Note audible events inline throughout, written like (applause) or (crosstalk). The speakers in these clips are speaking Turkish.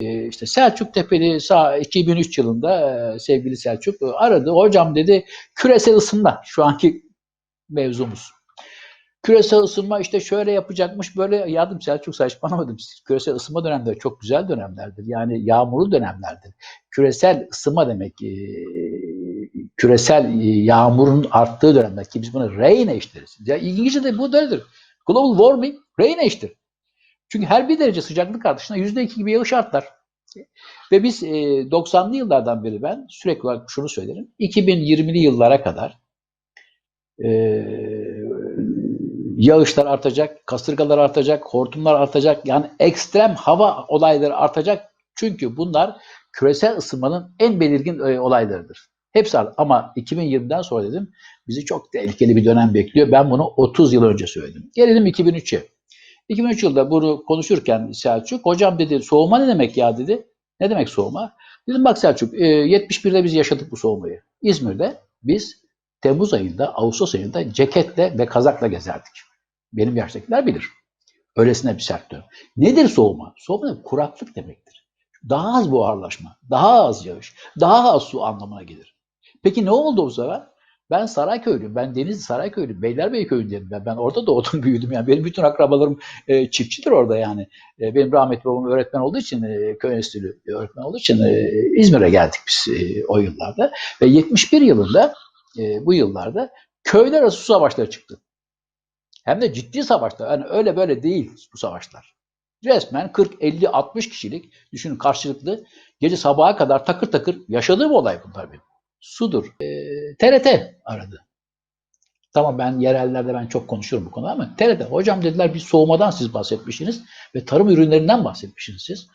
e, işte Selçuk Tepeli sağ 2003 yılında e, sevgili Selçuk e, aradı. Hocam dedi küresel ısınma şu anki mevzumuz. Küresel ısınma işte şöyle yapacakmış böyle yardım Selçuk saçmalamadım. Küresel ısınma dönemleri çok güzel dönemlerdir. Yani yağmurlu dönemlerdir. Küresel ısınma demek e, küresel yağmurun arttığı dönemler ki biz buna rain age deriz. Ya İngilizce'de bu böyledir. Global warming rain age'tir. Çünkü her bir derece sıcaklık artışına yüzde iki gibi yağış artar. Ve biz e, 90'lı yıllardan beri ben sürekli olarak şunu söylerim. 2020'li yıllara kadar e, yağışlar artacak, kasırgalar artacak, hortumlar artacak. Yani ekstrem hava olayları artacak. Çünkü bunlar küresel ısınmanın en belirgin e, olaylarıdır. Hepsi var. Ama 2020'den sonra dedim bizi çok tehlikeli bir dönem bekliyor. Ben bunu 30 yıl önce söyledim. Gelelim 2003'e. 2003 yılında bunu konuşurken Selçuk, hocam dedi soğuma ne demek ya dedi. Ne demek soğuma? Dedim bak Selçuk, e, 71'de biz yaşadık bu soğumayı. İzmir'de biz Temmuz ayında, Ağustos ayında ceketle ve kazakla gezerdik. Benim yaştakiler bilir. Öylesine bir sert dönem. Nedir soğuma? Soğuma demek kuraklık demektir. Daha az buharlaşma, daha az yağış, daha az su anlamına gelir. Peki ne oldu o zaman? Ben Sarayköylüyüm. Ben Denizli Sarayköylüyüm. Beylerbeyi köyündeyim ben. Ben orada doğdum, (laughs) büyüdüm. Yani benim bütün akrabalarım e, çiftçidir orada yani. E, benim rahmetli babam öğretmen olduğu için, e, köy enstitülü öğretmen olduğu için e, İzmir'e geldik biz e, o yıllarda. Ve 71 yılında, e, bu yıllarda köyler arası su savaşları çıktı. Hem de ciddi savaşlar. Yani öyle böyle değil bu savaşlar. Resmen 40, 50, 60 kişilik düşünün karşılıklı gece sabaha kadar takır takır yaşadığım olay bunlar benim. Sudur. E, TRT aradı. Tamam ben yerellerde ben çok konuşurum bu konuda ama TRT hocam dediler bir soğumadan siz bahsetmişsiniz ve tarım ürünlerinden bahsetmişsiniz siz.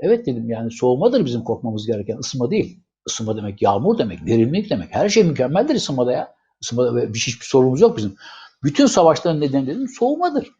Evet dedim yani soğumadır bizim korkmamız gereken ısınma değil. Isınma demek yağmur demek, derinlik demek. Her şey mükemmeldir ısınmada ya. Isınmada bir hiçbir sorunumuz yok bizim. Bütün savaşların nedeni dedim soğumadır.